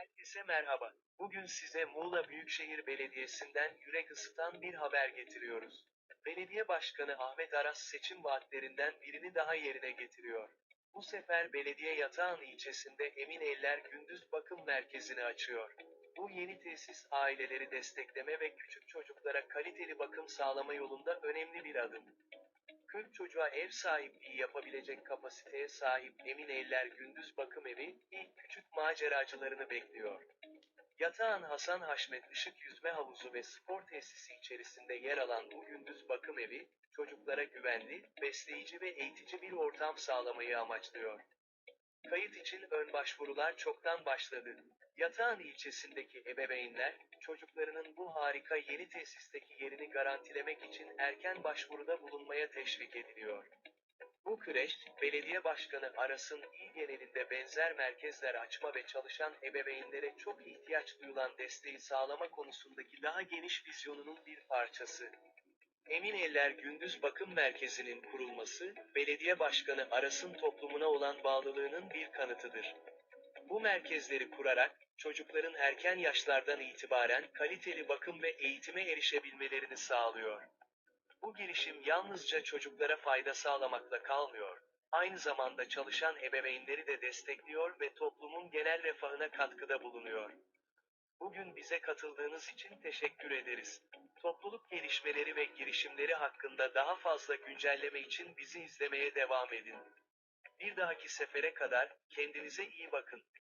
Herkese merhaba. Bugün size Muğla Büyükşehir Belediyesi'nden yürek ısıtan bir haber getiriyoruz. Belediye Başkanı Ahmet Aras seçim vaatlerinden birini daha yerine getiriyor. Bu sefer belediye Yatağan ilçesinde Emin Eller Gündüz Bakım Merkezi'ni açıyor. Bu yeni tesis aileleri destekleme ve küçük çocuklara kaliteli bakım sağlama yolunda önemli bir adım. 40 çocuğa ev sahipliği yapabilecek kapasiteye sahip Emin Eller Gündüz Bakım Evi, ilk küçük maceracılarını bekliyor. Yatağan Hasan Haşmet Işık Yüzme Havuzu ve spor tesisi içerisinde yer alan bu gündüz bakım evi, çocuklara güvenli, besleyici ve eğitici bir ortam sağlamayı amaçlıyor. Kayıt için ön başvurular çoktan başladı. Yatağan ilçesindeki ebeveynler, çocuklarının bu harika yeni tesisteki yerini garantilemek için erken başvuruda bulunmaya teşvik ediliyor. Bu kreş, belediye başkanı Aras'ın il genelinde benzer merkezler açma ve çalışan ebeveynlere çok ihtiyaç duyulan desteği sağlama konusundaki daha geniş vizyonunun bir parçası. Emin Eller Gündüz Bakım Merkezi'nin kurulması, belediye başkanı Aras'ın toplumuna olan bağlılığının bir kanıtıdır. Bu merkezleri kurarak, çocukların erken yaşlardan itibaren kaliteli bakım ve eğitime erişebilmelerini sağlıyor. Bu girişim yalnızca çocuklara fayda sağlamakla kalmıyor. Aynı zamanda çalışan ebeveynleri de destekliyor ve toplumun genel refahına katkıda bulunuyor. Bugün bize katıldığınız için teşekkür ederiz. Topluluk gelişmeleri ve girişimleri hakkında daha fazla güncelleme için bizi izlemeye devam edin. Bir dahaki sefere kadar kendinize iyi bakın.